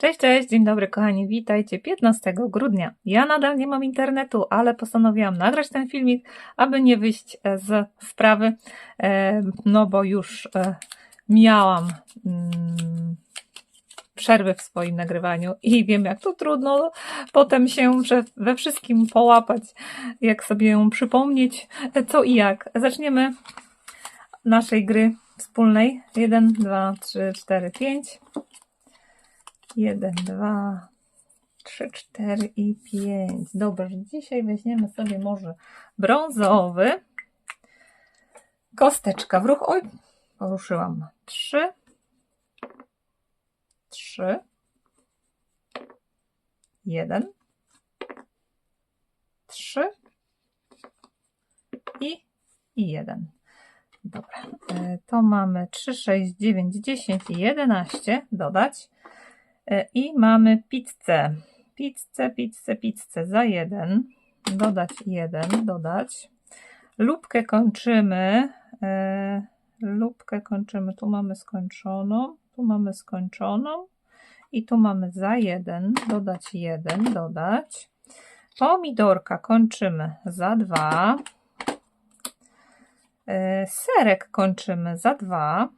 Cześć, cześć, dzień dobry kochani, witajcie 15 grudnia. Ja nadal nie mam internetu, ale postanowiłam nagrać ten filmik, aby nie wyjść e, z wprawy, e, no bo już e, miałam mm, przerwy w swoim nagrywaniu i wiem jak to trudno potem się we wszystkim połapać, jak sobie ją przypomnieć, co i jak. Zaczniemy naszej gry wspólnej. 1, 2, 3, 4, 5. 1, 2, 3, 4 i 5. Dobrze, dzisiaj weźmiemy sobie może brązowy. Kosteczka w ruch. Oj, poruszyłam. 3, 3, 1, 3 i, i 1. Dobra, e, to mamy 3, 6, 9, 10 i 11 dodać. E, I mamy pizzę. Pizzę, pizzę, pizzę za 1. Dodać 1, dodać. Lubkę kończymy. E, lubkę kończymy. Tu mamy skończoną, tu mamy skończoną. I tu mamy za 1, dodać 1, dodać. Pomidorka kończymy za 2. E, serek kończymy za 2.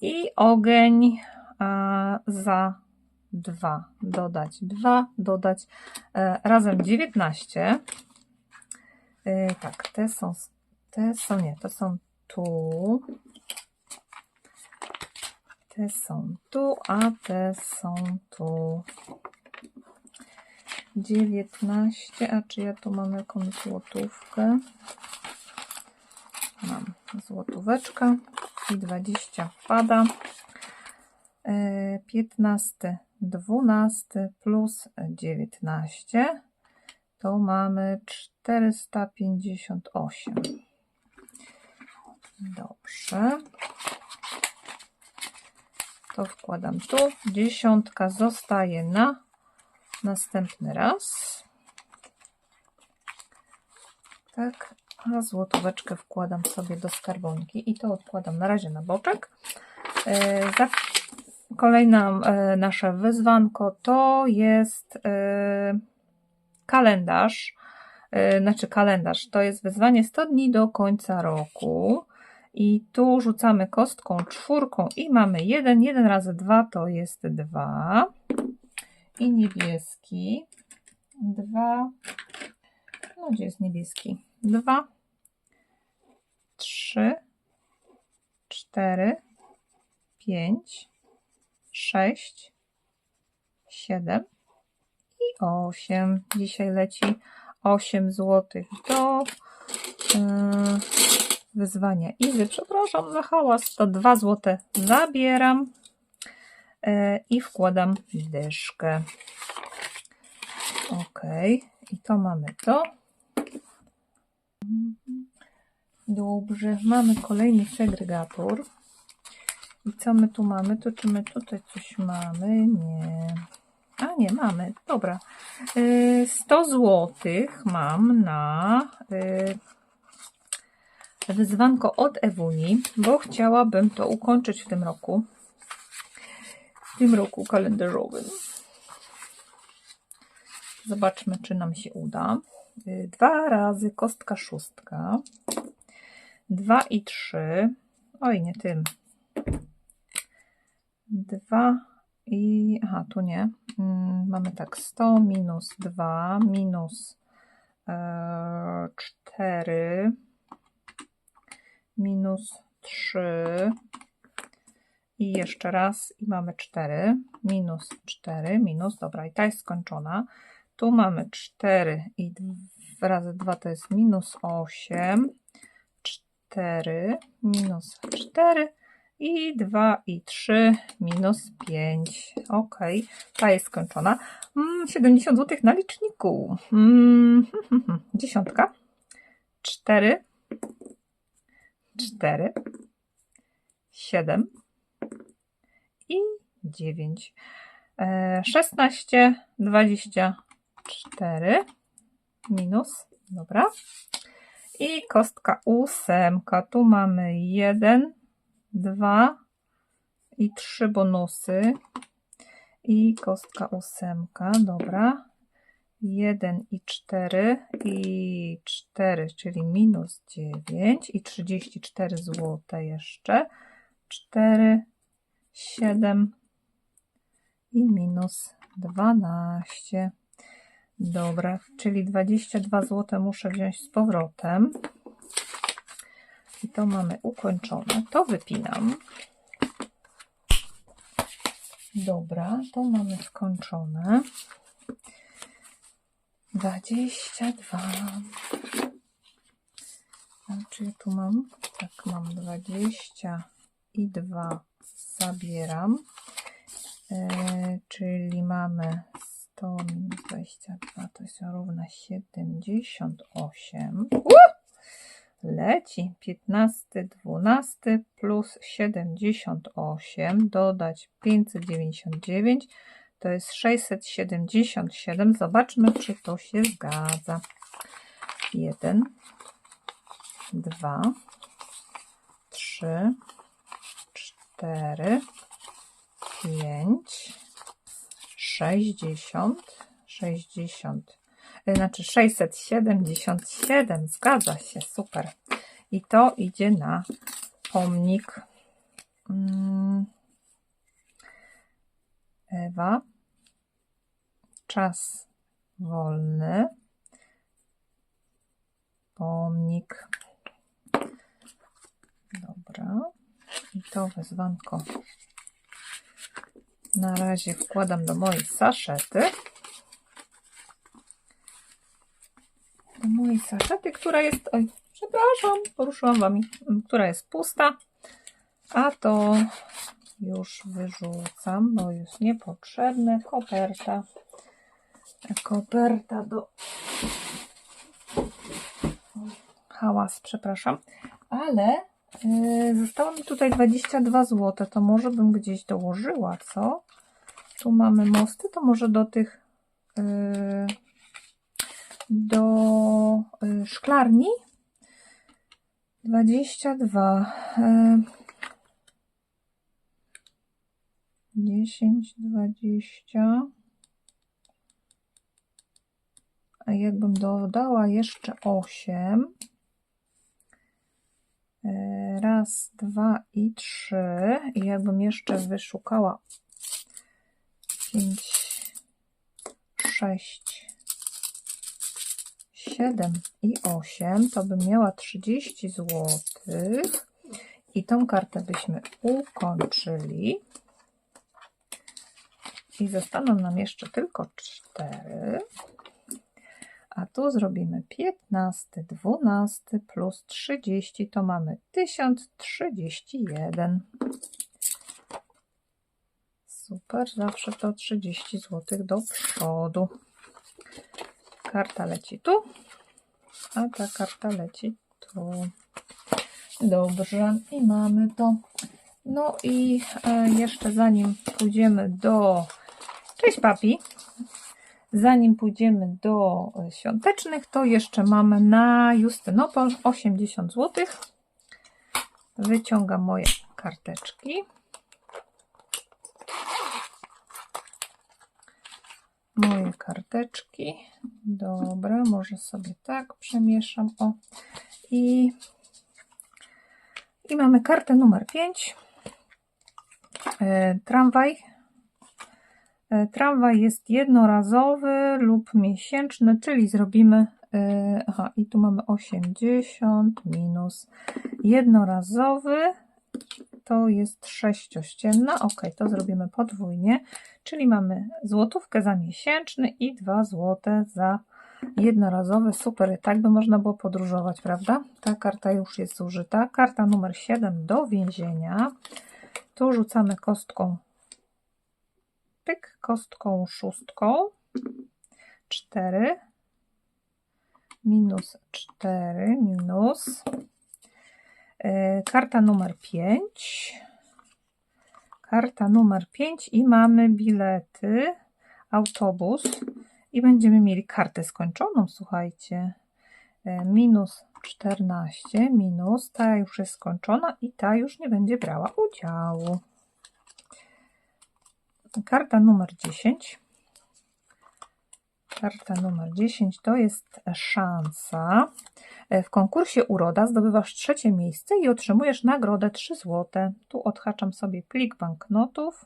I ogień za 2. Dodać 2, dodać e, razem 19. E, tak, te są, te są, nie, to są tu. Te są tu, a te są tu. 19, a czy ja tu mam jakąś złotówkę? Mam złotóweczka i 20 wpada. 15, 12 plus 19 to mamy 458. Dobrze. To wkładam tu. Dziesiątka zostaje na następny raz. Tak, a złotóweczkę wkładam sobie do skarbonki i to odkładam na razie na boczek. Za Kolejna e, nasze wyzwanko to jest e, kalendarz. E, znaczy kalendarz, to jest wyzwanie 100 dni do końca roku. I tu rzucamy kostką czwórką i mamy 1. 1 razy 2 to jest 2. I niebieski. 2. No gdzie jest niebieski? 2. 3. 4. 5 sześć, siedem i osiem. Dzisiaj leci 8 zł do yy, wyzwania Izy. Przepraszam za hałas. To 2 zł zabieram yy, i wkładam dyszkę. Ok. I to mamy to. Dobrze. Mamy kolejny segregator. I co my tu mamy? To czy my tutaj coś mamy? Nie. A nie, mamy. Dobra. 100 y, zł mam na y, wyzwanko od Ewuni, bo chciałabym to ukończyć w tym roku. W tym roku kalendarzowym. Zobaczmy, czy nam się uda. Y, dwa razy kostka szóstka. Dwa i trzy. Oj, nie tym. 2 i aha, tu nie. Mm, mamy tak 100 minus 2 minus e, 4 minus 3 i jeszcze raz i mamy 4 minus 4 minus, dobra i ta jest skończona. Tu mamy 4 i 2 razy 2 to jest minus 8 4 minus 4 i 2 i 3 minus 5. Ok, ta jest skończona. Mm, 70 zł na liczniku. Mm, dziesiątka. 4, 4, 7 i 9. 16, 24 minus, dobra. I kostka ósemka. Tu mamy 1, 2 i 3 bonusy. i kostka ósemka, dobra. 1 i 4 i 4, czyli minus 9 i 34 zł jeszcze. 4, 7 i minus 12. Dobra, czyli 22 zł muszę wziąć z powrotem. I to mamy ukończone. To wypinam. Dobra, to mamy skończone. 22. A czy tu mam? Tak, mam 22. Zabieram. E, czyli mamy 100 minus 22 to jest równa 78. Uh! Leci 15, 12 plus 78 dodać 599 to jest 677. Zobaczmy, czy to się zgadza. 1, 2, 3, 4, 5, 60, 60, znaczy 677, zgadza się, super. I to idzie na pomnik. Mm. Ewa, czas wolny, pomnik. Dobra, i to wezwanko na razie wkładam do mojej saszety. Mojej saszety, która jest, oj, przepraszam, poruszyłam Wami, która jest pusta, a to już wyrzucam, bo jest niepotrzebne. Koperta. Koperta do... Hałas, przepraszam. Ale yy, zostało mi tutaj 22 zł. To może bym gdzieś dołożyła, co? Tu mamy mosty, to może do tych... Yy, do yy, szklarni 22 yy, 10, 20. A jakbym dodała jeszcze 8. E, raz, dwa i trzy. I jakbym jeszcze wyszukała 5, 6, 7 i 8, to bym miała 30 zł. I tą kartę byśmy ukończyli. I zostaną nam jeszcze tylko 4. A tu zrobimy 15, 12 plus 30, to mamy 1031. Super, zawsze to 30 zł do przodu. Karta leci tu, a ta karta leci tu. Dobrze, i mamy to. No i e, jeszcze zanim pójdziemy do Cześć papi. Zanim pójdziemy do świątecznych, to jeszcze mamy na Justynopol 80 zł. Wyciągam moje karteczki. Moje karteczki. Dobra, może sobie tak przemieszam. O. I, i mamy kartę numer 5. E, tramwaj E, tramwaj jest jednorazowy lub miesięczny, czyli zrobimy, e, aha, i tu mamy 80 minus jednorazowy, to jest sześciościenna, ok, to zrobimy podwójnie, czyli mamy złotówkę za miesięczny i 2 złote za jednorazowy, super, tak by można było podróżować, prawda? Ta karta już jest zużyta, karta numer 7 do więzienia, tu rzucamy kostką pyk, kostką szóstką, 4, minus 4, minus, karta numer 5, karta numer 5 i mamy bilety, autobus i będziemy mieli kartę skończoną, słuchajcie, yy, minus 14, minus, ta już jest skończona i ta już nie będzie brała udziału. Karta numer 10. Karta numer 10 to jest szansa. E, W konkursie Uroda zdobywasz trzecie miejsce i otrzymujesz nagrodę 3 zł. Tu odhaczam sobie plik banknotów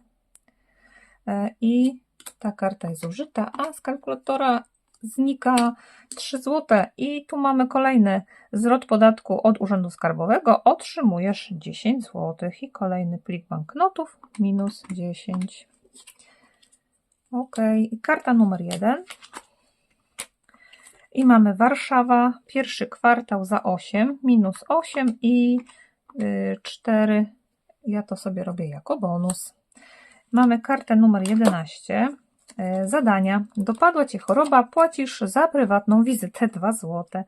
E, i ta karta jest użyta, a z kalkulatora znika 3 zł. I tu mamy kolejny zwrot podatku od Urzędu Skarbowego. Otrzymujesz 10 zł i kolejny plik banknotów minus 10. Ok, karta numer 1. I mamy Warszawa, pierwszy kwartał za 8, minus 8 i y, 4. Ja to sobie robię jako bonus. Mamy kartę numer 11. y, Zadania. Dopadła Cię choroba, płacisz za prywatną wizytę 2 zł.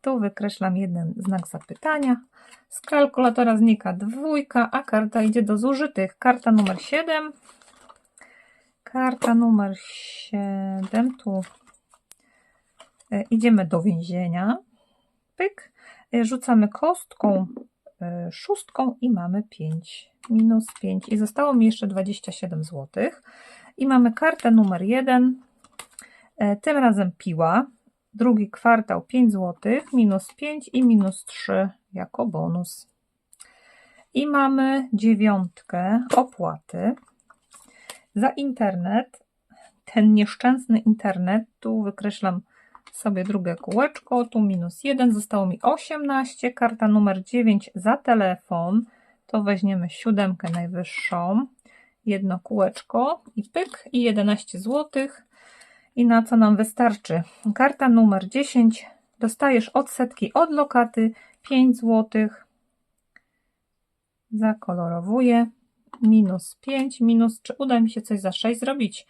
Tu wykreślam jeden znak zapytania. Z kalkulatora znika dwójka, a karta idzie do zużytych. Karta numer 7. Karta numer 7. Tu idziemy do więzienia. Pyk. E, Rzucamy kostką e, szóstką i mamy 5. Minus 5. I zostało mi jeszcze 27 zł. I mamy kartę numer 1. Tym razem piła. Drugi kwartał 5 zł. Minus 5 i minus 3 jako bonus. I mamy dziewiątkę opłaty za internet. Ten nieszczęsny internet. Tu wykreślam sobie drugie kółeczko, tu minus 1, zostało mi 18, karta numer 9 za telefon, to weźmiemy siódemkę najwyższą, jedno kółeczko i pyk i 11 zł i na co nam wystarczy? Karta numer 10, dostajesz odsetki od lokaty 5 zł, zakolorowuję, minus 5, minus, czy uda mi się coś za 6 zrobić?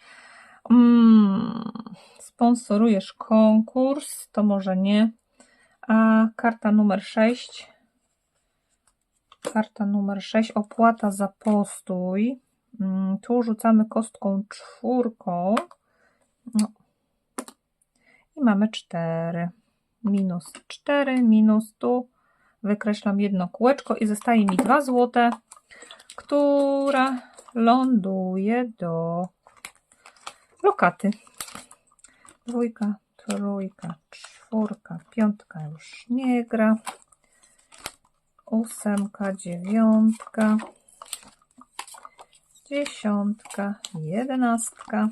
Mm, sponsorujesz konkurs, to może nie. A karta numer 6. Karta numer 6, opłata za postój. Mm, Tu rzucamy kostką czwórką. No. I mamy 4. Minus 4, minus tu. Wykreślam jedno kółeczko i zostaje mi 2 złote, która ląduje do lokaty. Dwójka, trójka, czwórka, piątka już nie gra. Ósemka, dziewiątka, dziesiątka, jedenastka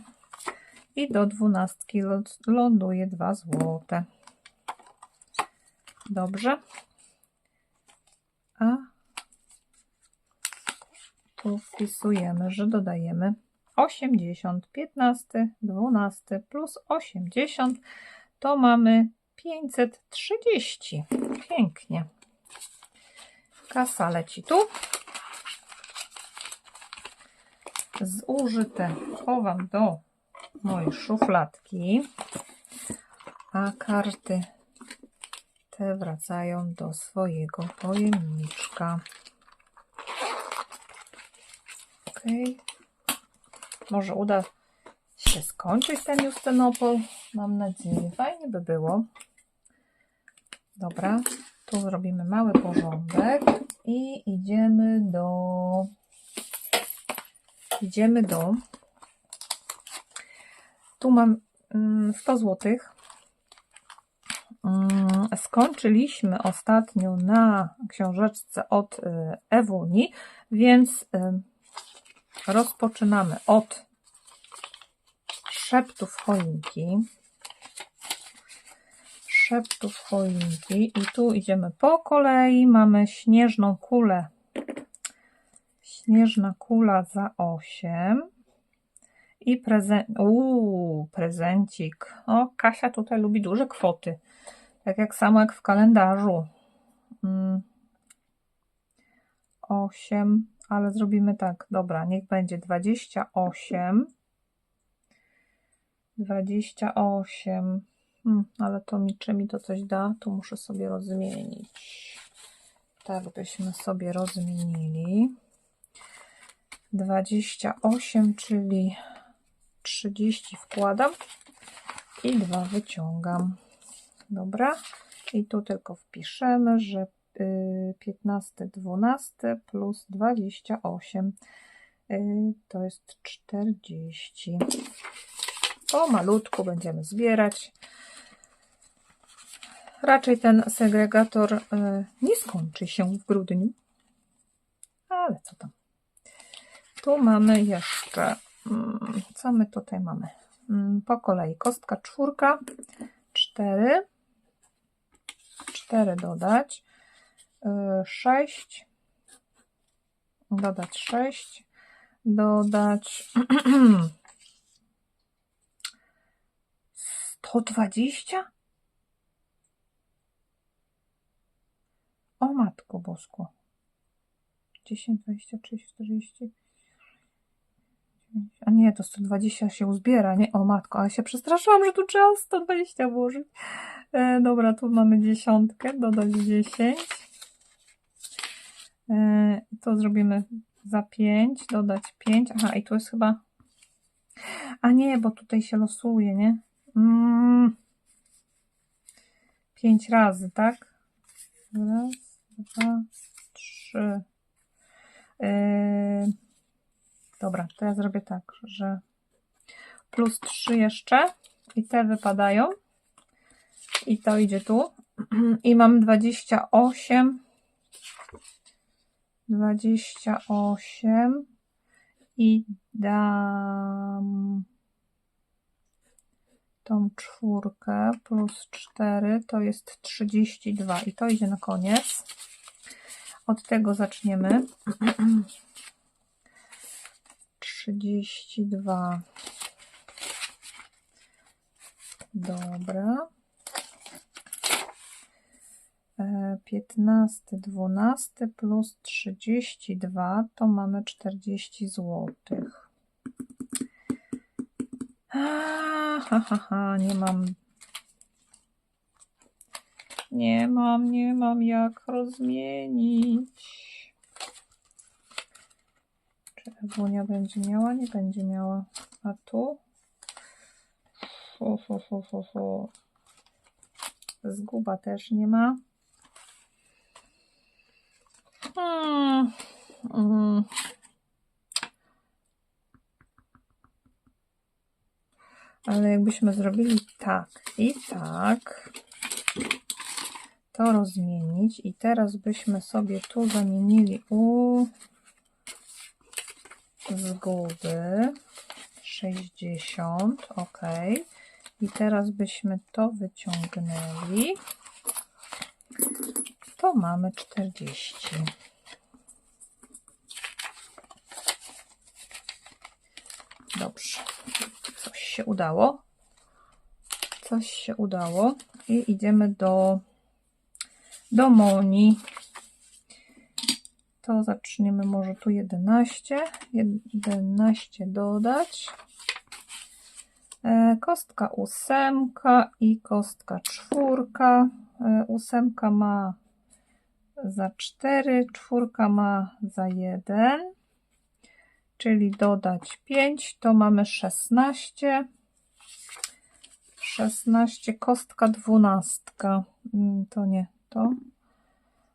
i do dwunastki ląd- ląduje dwa złote. Dobrze. A tu wpisujemy, że dodajemy 80, 15, 12 plus 80 to mamy 530. Pięknie. Kasa leci tu. Zużyte chowam do mojej szufladki, a karty te wracają do swojego pojemniczka. Okej. Może uda się skończyć ten Justynopol. Mam nadzieję. Fajnie by było. Dobra. Tu zrobimy mały porządek i idziemy do idziemy do tu mam mm, 100 zł. Skończyliśmy ostatnio na książeczce od y, Ewuni, więc y, rozpoczynamy od szeptów choinki. Szeptów choinki i tu idziemy po kolei. Mamy śnieżną kulę. Śnieżna kula za 8. I prezent. Uuu, prezencik. O, Kasia tutaj lubi duże kwoty. Tak jak samo jak w kalendarzu. Mm. 8, ale zrobimy tak. Dobra, niech będzie 28. 28. Hmm, ale to mi, czy mi to coś da? Tu muszę sobie rozmienić. Tak byśmy sobie rozmienili. 28, czyli 30 wkładam i 2 wyciągam. Dobra. I tu tylko wpiszemy, że 15, 12 plus 28 Y, To jest 40. Po malutku będziemy zbierać. Raczej ten segregator y, nie skończy się w grudniu. Ale co tam. Tu mamy jeszcze. mm, Co my tutaj mamy? Mm, Po kolei kostka czwórka. Cztery. Cztery dodać. Y, Sześć. Dodać sześć. Dodać. 120? O matko bosko. 10, 20, 30, 40. A nie, to 120 się uzbiera, nie? O matko, ale się przestraszyłam, że tu trzeba 120 włożyć. E, dobra, tu mamy dziesiątkę, dodać 10. E, to zrobimy za 5, dodać 5. Aha, i tu jest chyba... A nie, bo tutaj się losuje, nie? Mm. 5 razy, tak? Raz, dwa, trzy. Yy, dobra, to ja zrobię tak, że plus 3 jeszcze i te wypadają. I to idzie tu. I mam 28. 28 i dam tą czwórkę plus 4 to jest 32 i to idzie na koniec. Od tego zaczniemy. 32. Dobra. E, 15, 12 plus 32 to mamy 40 zł. Ha, nie mam. Nie mam, nie mam jak rozmienić. Czy Ewunia będzie miała? Nie będzie miała. A tu? Fu, fu, fu, fu, fu. Zguba też nie ma. Hmm. Mm. Ale jakbyśmy zrobili tak i tak, to rozmienić i teraz byśmy sobie tu zamienili u zguby 60, ok. I teraz byśmy to wyciągnęli. To mamy 40. Dobrze. Coś się udało. Coś się udało. I idziemy do, do Moni. To zaczniemy może tu 11. 11 dodać. E, Kostka ósemka i kostka czwórka. E, Ósemka ma za 4, czwórka ma za 1, czyli dodać 5, to mamy 16. 16, kostka dwunastka. Mm, To nie to.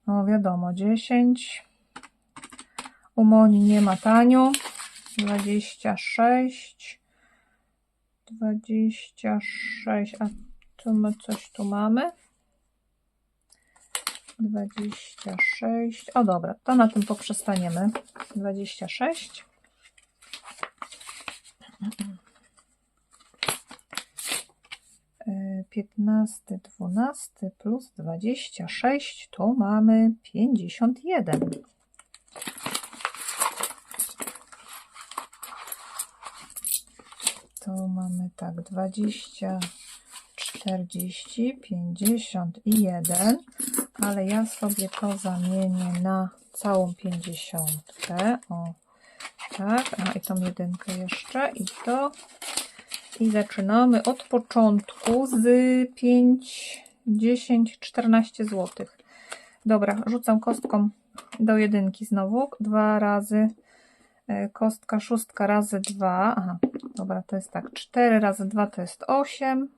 No wiadomo, 10. U Moni nie ma tanio. 26. 26. A tu my coś tu mamy. 26. O dobra, to na tym poprzestaniemy. 26. E, 15, 12 plus 26 to mamy 51. To mamy tak 20, 40, 51, ale ja sobie to zamienię na całą 50. O, tak, a i tą jedynkę jeszcze i to. I zaczynamy od początku z 5, 10, 14 zł. Dobra, rzucam kostką do jedynki znowu. Dwa razy e, kostka, szóstka razy 2. Aha, dobra, to jest tak. 4 razy 2 to jest 8.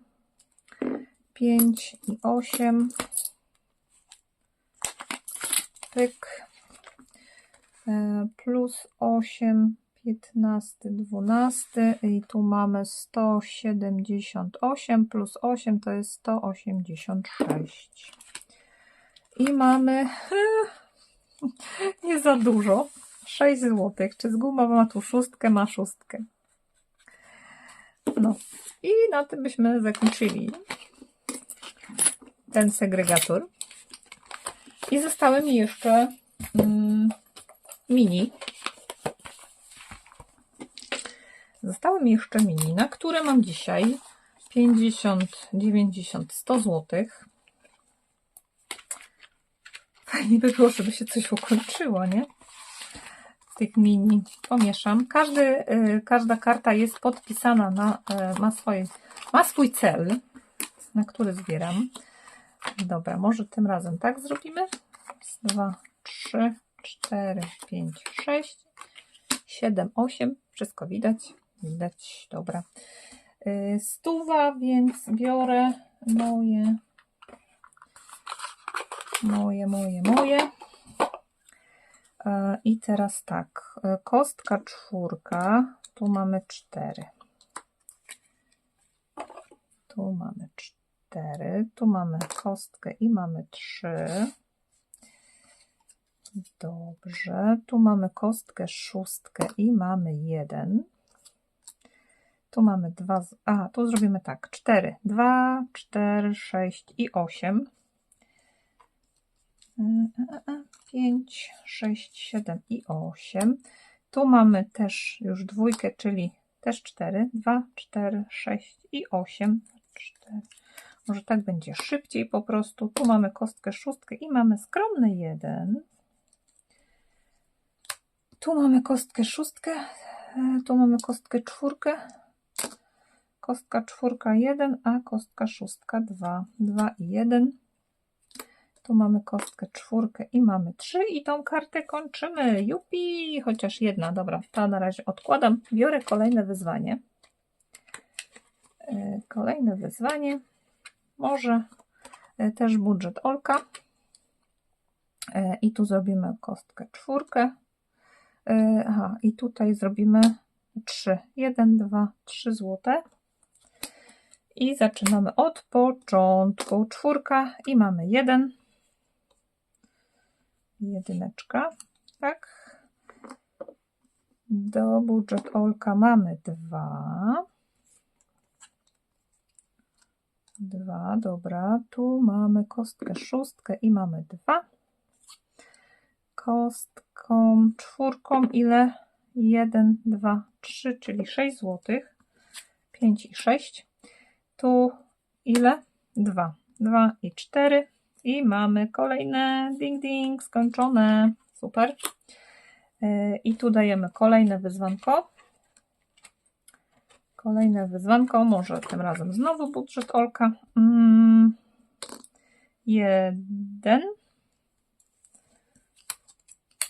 5 i 8. Pyk. E, Plus 8, 15, 12 i tu mamy 178 plus 8 to jest 186. I mamy nie za dużo, 6 zł. Czy z guma ma tu szóstkę? Ma szóstkę. No i na tym byśmy zakończyli ten segregator. I zostały mi jeszcze mm, mini. Zostały mi jeszcze mini, na które mam dzisiaj 50, 90, 100 zł. Fajnie by było, żeby się coś ukończyło, nie? Tych mini. Pomieszam. Każdy, y, każda karta jest podpisana na, y, ma, swoje, ma swój cel, na który zbieram. Dobra, może tym razem tak zrobimy. Raz, dwa, trzy, cztery, pięć, sześć, siedem, osiem. Wszystko widać. Widać, dobra. Y, Stuwa, więc biorę moje, moje, moje, moje. E, I teraz tak, e, kostka czwórka, tu mamy cztery. Tu mamy cztery, tu mamy kostkę i mamy trzy. Dobrze, tu mamy kostkę szóstkę i mamy jeden. Tu mamy dwa, a tu zrobimy tak, cztery, dwa, cztery, sześć i osiem. E, e, e, 5, 6, 7 i 8. Tu mamy też już dwójkę, czyli też 4, 2, 4, 6 i 8. 4. Może tak będzie szybciej po prostu. Tu mamy kostkę szóstkę i mamy skromny 1. Tu mamy kostkę szóstkę, e, tu mamy kostkę czwórkę. Kostka czwórka 1, a kostka szóstka 2. 2 i 1. Tu mamy kostkę czwórkę i mamy trzy i tą kartę kończymy. Jupi! Chociaż jedna, dobra, ta na razie odkładam. Biorę kolejne wyzwanie. E, Kolejne wyzwanie. Może e, też budżet Olka. I tu zrobimy kostkę czwórkę. E, Aha, i tutaj zrobimy trzy. Jeden, dwa, trzy złote. I zaczynamy od początku. Czwórka i mamy jeden jedyneczka, tak. Do budżet Olka mamy dwa. Dwa, dobra. Tu mamy kostkę szóstkę i mamy dwa. Kostką czwórką ile? Jeden, dwa, trzy, czyli sześć złotych. Pięć i sześć. Tu ile? Dwa. Dwa i cztery. I mamy kolejne ding ding skończone. Super. Yy, I tu dajemy kolejne wyzwanko. Kolejne wyzwanko, może tym razem znowu budżet Olka. Mm, jeden.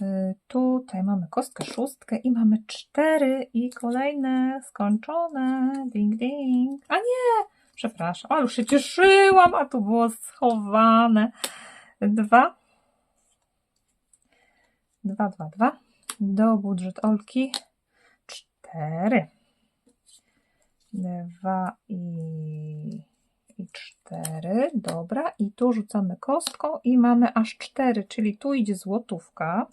Yy, Tutaj mamy kostkę szóstkę i mamy cztery i kolejne skończone. Ding ding. A nie, Przepraszam, o już się cieszyłam, a tu było schowane. Dwa. Dwa, dwa, dwa. Do budżet Olki. Cztery. Dwa i, i cztery. Dobra. I tu rzucamy kostką i mamy aż cztery, czyli tu idzie złotówka.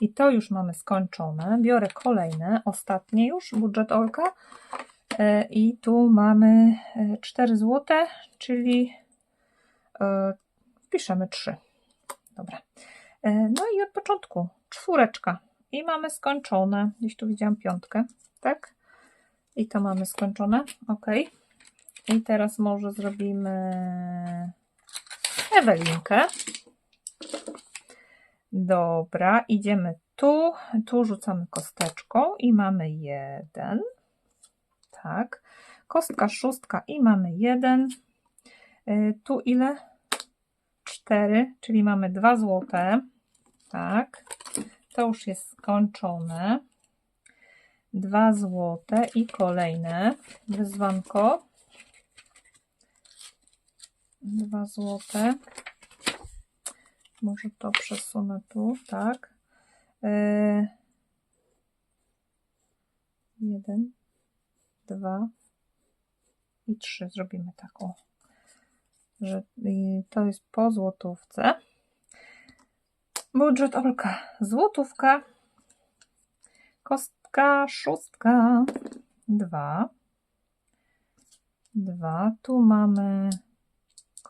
I to już mamy skończone. Biorę kolejne, ostatnie już, budżet Olka. E, I tu mamy 4 zł, czyli e, wpiszemy 3. Dobra. E, No i od początku czwóreczka. I mamy skończone. Gdzieś tu widziałam piątkę, tak? I to mamy skończone. Ok. I teraz może zrobimy Ewelinkę. Dobra, idziemy tu. Tu rzucamy kosteczką i mamy jeden. Tak. Kostka szóstka i mamy jeden. Y, Tu ile? Cztery, czyli mamy dwa złote. Tak. To już jest skończone. Dwa złote i kolejne wyzwanko. Dwa złote. Może to przesunę tu, tak. Yy, Jeden, dwa i trzy. Zrobimy taką, że i to jest po złotówce. Budżet Olka. Złotówka. Kostka szóstka. Dwa. Dwa. Tu mamy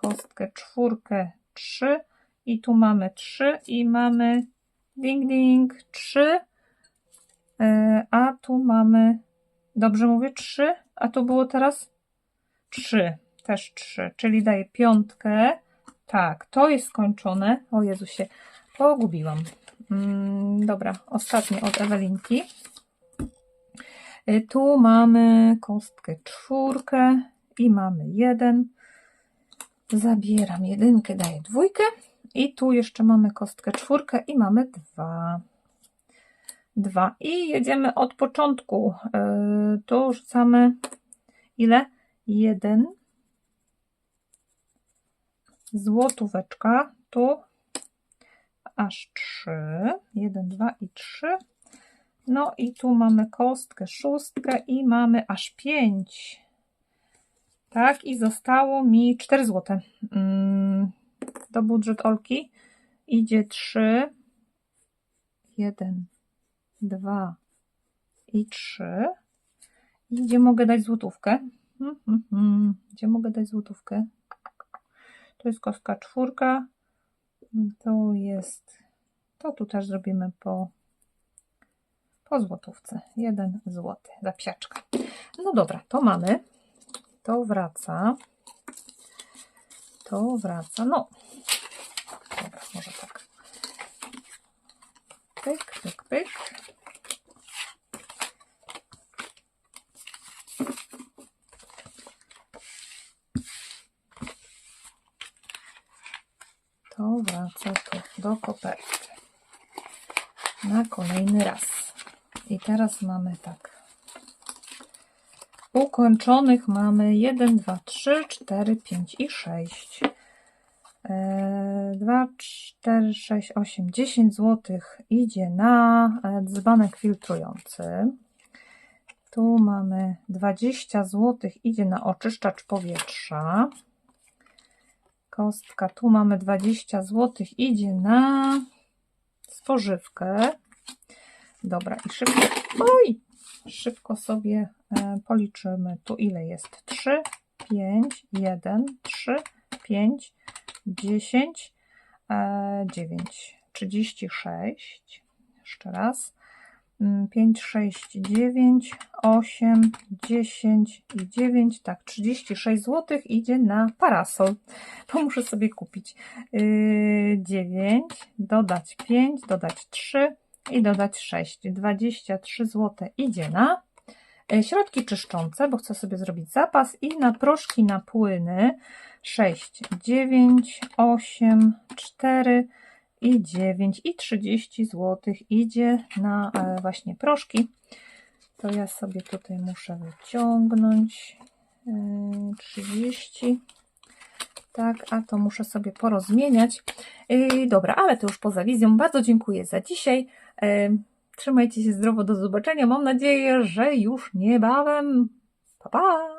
kostkę czwórkę. Trzy. I tu mamy trzy. I mamy ding ding. Trzy. E, A tu mamy, dobrze mówię, trzy. A tu było teraz trzy. Też trzy. Czyli daję piątkę. Tak, to jest skończone. O Jezusie, pogubiłam. Mm, dobra, ostatnie od Ewelinki. Y, Tu mamy kostkę czwórkę i mamy jeden. Zabieram jedynkę, daję dwójkę. I tu jeszcze mamy kostkę czwórkę i mamy dwa. Dwa. I jedziemy od początku. Yy, Tu rzucamy ile? Jeden. Złotóweczka. Tu aż trzy. Jeden, dwa i trzy. No i tu mamy kostkę szóstkę i mamy aż pięć. Tak, i zostało mi 4 złote. Mm, do budżet Olki idzie 3, 1, 2 i 3. I gdzie mogę dać złotówkę? Hmm, hmm, hmm. Gdzie mogę dać złotówkę? To jest kostka czwórka. To jest. To tu też zrobimy po, po złotówce. Jeden złoty za psiaczka. No dobra, to mamy. To wraca. To wraca. No. Dobra, może tak. Pyk, pyk, pyk. To wraca tu do koperty. Na kolejny raz. I teraz mamy tak. Ukończonych mamy 1, 2, 3, 4, 5 i 6. 2, 4, 6, 8, 10 zł idzie na dzbanek filtrujący. Tu mamy 20 zł idzie na oczyszczacz powietrza. Kostka, tu mamy 20 zł idzie na spożywkę. Dobra, i szybko, oj, szybko sobie e, policzymy tu ile jest. 3, 5, 1, 3, 5, 10, e, 9, 36. Jeszcze raz. Mm, 5, 6, 9, 8, 10 i 9. Tak, 36 zł idzie na parasol. To muszę sobie kupić. Yy, 9, dodać 5, dodać 3 i dodać 6. 23 zł idzie na e, środki czyszczące, bo chcę sobie zrobić zapas i na proszki na płyny 6, 9, 8, 4 i 9 i 30 zł idzie na e, właśnie proszki. To ja sobie tutaj muszę wyciągnąć e, 30. Tak, a to muszę sobie porozmieniać. Dobra, ale to już poza wizją. Bardzo dziękuję za dzisiaj. Trzymajcie się zdrowo, do zobaczenia. Mam nadzieję, że już niebawem. Pa, pa!